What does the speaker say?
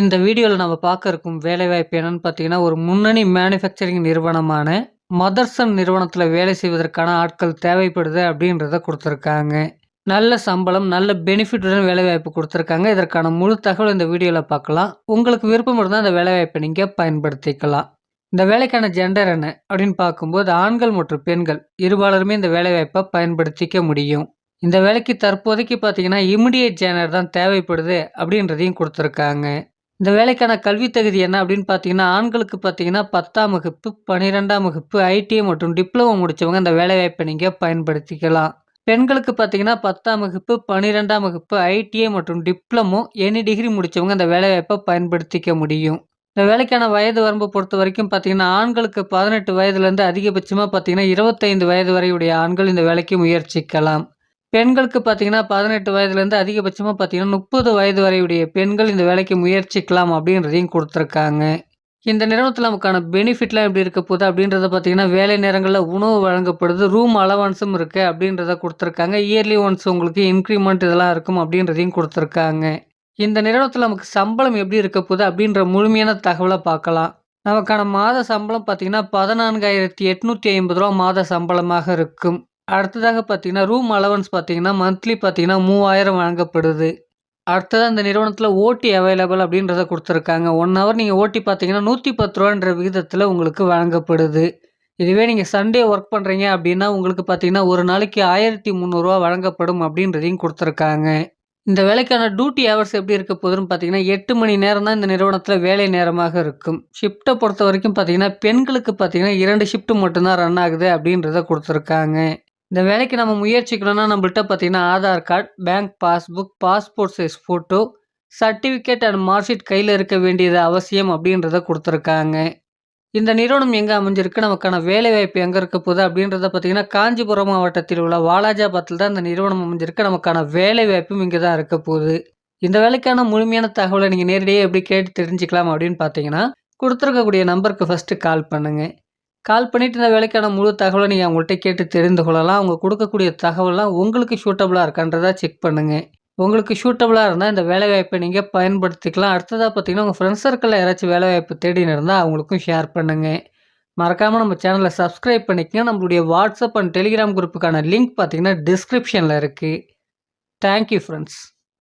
இந்த வீடியோவில் நம்ம பார்க்க இருக்கும் வேலைவாய்ப்பு என்னன்னு பார்த்தீங்கன்னா, ஒரு முன்னணி மேனுஃபேக்சரிங் நிறுவனமான மதர்சன் நிறுவனத்தில் வேலை செய்வதற்கான ஆட்கள் தேவைப்படுது அப்படின்றத கொடுத்துருக்காங்க நல்ல சம்பளம், நல்ல பெனிஃபிட்டுடன் வேலைவாய்ப்பு கொடுத்துருக்காங்க இதற்கான முழு தகவல் இந்த வீடியோவில் பார்க்கலாம். உங்களுக்கு விருப்பம் இருந்தால் அந்த வேலைவாய்ப்பை நீங்கள் பயன்படுத்திக்கலாம். இந்த வேலைக்கான ஜெண்டர் என்ன அப்படின்னு பார்க்கும்போது, ஆண்கள் மற்றும் பெண்கள் இருபாலருமே இந்த வேலைவாய்ப்பை பயன்படுத்திக்க முடியும். இந்த வேலைக்கு தற்போதைக்கு பார்த்தீங்கன்னா, இமிடியேட் ஜேனர் தான் தேவைப்படுது அப்படின்றதையும் கொடுத்துருக்காங்க இந்த வேலைக்கான கல்வி தகுதி என்ன அப்படின்னு பார்த்தீங்கன்னா, ஆண்களுக்கு பார்த்தீங்கன்னா 10ஆம் வகுப்பு, 12ஆம் வகுப்பு, ஐடிஐ மற்றும் டிப்ளமோ முடிச்சவங்க இந்த வேலைவாய்ப்பை நீங்கள் பயன்படுத்திக்கலாம். பெண்களுக்கு பார்த்தீங்கன்னா 10ஆம் வகுப்பு, 12ஆம் வகுப்பு, ஐடிஐ மற்றும் டிப்ளமோ எனி டிகிரி முடித்தவங்க இந்த வேலைவாய்ப்பை பயன்படுத்திக்க முடியும். இந்த வேலைக்கான வயது வரம்பு பொறுத்த வரைக்கும் பார்த்தீங்கன்னா, ஆண்களுக்கு பதினெட்டு வயதுலேருந்து அதிகபட்சமாக பார்த்தீங்கன்னா 25 வயது வரையுடைய ஆண்கள் இந்த வேலைக்கு முயற்சிக்கலாம். பெண்களுக்கு பார்த்தீங்கன்னா பதினெட்டு வயதுலேருந்து அதிகபட்சமாக பார்த்தீங்கன்னா 30 வயது வரையுடைய பெண்கள் இந்த வேலைக்கு முயற்சிக்கலாம் அப்படின்றதையும் கொடுத்துருக்காங்க இந்த நிறுவனத்தில் நமக்கான பெனிஃபிட்லாம் எப்படி இருக்க போகுது அப்படின்றத பார்த்தீங்கன்னா, வேலை நேரங்களில் உணவு வழங்கப்படுது. ரூம் அலவன்ஸும் இருக்குது அப்படின்றத கொடுத்துருக்காங்க இயர்லி ஒன்ஸ் உங்களுக்கு இன்க்ரிமெண்ட் இதெல்லாம் இருக்கும் அப்படின்றதையும் கொடுத்துருக்காங்க இந்த நிறுவனத்தில் நமக்கு சம்பளம் எப்படி இருக்க போகுது அப்படின்ற முழுமையான தகவலை பார்க்கலாம். நமக்கான மாத சம்பளம் பார்த்தீங்கன்னா, ரூ. 14,850 மாத சம்பளமாக இருக்கும். அடுத்ததாக பார்த்தீங்கன்னா, ரூம் அலவன்ஸ் பார்த்தீங்கன்னா, மந்த்லி பார்த்தீங்கன்னா 3000 வழங்கப்படுது. அடுத்ததாக இந்த நிறுவனத்தில் ஓட்டி அவைலபிள் அப்படின்றத கொடுத்துருக்காங்க ஒன் ஹவர் நீங்கள் ஓட்டி பார்த்தீங்கன்னா, நூற்றி பத்து ரூபான்ற விகிதத்தில் உங்களுக்கு வழங்கப்படுது. இதுவே நீங்கள் சண்டே ஒர்க் பண்ணுறீங்க அப்படின்னா, உங்களுக்கு பார்த்தீங்கன்னா, ஒரு நாளைக்கு ஆயிரத்தி முந்நூறுரூவா வழங்கப்படும் அப்படின்றதையும் கொடுத்துருக்காங்க இந்த வேலைக்கான டியூட்டி ஹவர்ஸ் எப்படி இருக்க போகுதுன்னு பார்த்தீங்கன்னா, எட்டு மணி நேரம் தான் இந்த நிறுவனத்தில் வேலை நேரமாக இருக்கும். ஷிஃப்ட்டை பொறுத்த வரைக்கும் பார்த்தீங்கன்னா, பெண்களுக்கு பார்த்தீங்கன்னா இரண்டு ஷிஃப்ட் மட்டும் தான் ரன் ஆகுது அப்படின்றத கொடுத்துருக்காங்க இந்த வேலைக்கு நம்ம முயற்சிக்கணும்னா நம்மள்கிட்ட பார்த்தீங்கன்னா, Aadhaar card bank passbook, passport size photo, certificate and mark sheet இருக்க வேண்டியது அவசியம் அப்படின்றத கொடுத்துருக்காங்க இந்த நிறுவனம் எங்கே அமைஞ்சிருக்கு, நமக்கான வேலைவாய்ப்பு எங்கே இருக்க போகுது அப்படின்றத பார்த்தீங்கன்னா, காஞ்சிபுரம் மாவட்டத்தில் உள்ள வாலாஜாபாத்தில் தான் இந்த நிறுவனம் அமைஞ்சிருக்கு. நமக்கான வேலைவாய்ப்பும் இங்கே தான் இருக்க போகுது. இந்த வேலைக்கான முழுமையான தகவலை நீங்கள் நேரடியாக எப்படி கேட்டு தெரிஞ்சுக்கலாம் அப்படின்னு பார்த்தீங்கன்னா, கொடுத்துருக்கக்கூடிய நம்பருக்கு ஃபர்ஸ்ட்டு கால் பண்ணுங்கள் கால் பண்ணிட்டு இந்த வேலைக்கான முழு தகவலை நீங்கள் அவங்கள்ட்ட கேட்டு தெரிந்து கொள்ளலாம். அவங்க கொடுக்கக்கூடிய தகவல்லாம் உங்களுக்கு சூட்டபுளாக இருக்கான்றதா செக் பண்ணுங்க. உங்களுக்கு சூட்டபுளாக இருந்தால் இந்த வேலைவாய்ப்பை நீங்கள் பயன்படுத்திக்கலாம். அடுத்ததாக பார்த்தீங்கன்னா, உங்கள் ஃப்ரெண்ட்ஸ் சர்க்கிளில் யாராச்சும் வேலைவாய்ப்பு தேடின்னு இருந்தால் அவங்களுக்கும் ஷேர் பண்ணுங்க. மறக்காமல் நம்ம சேனலை சப்ஸ்கிரைப் பண்ணிக்கங்க. நம்மளுடைய வாட்ஸ்அப் அண்ட் டெலிகிராம் குரூப்புக்கான லிங்க் பார்த்தீங்கன்னா, டிஸ்கிரிப்ஷனில் இருக்குது தேங்க் யூ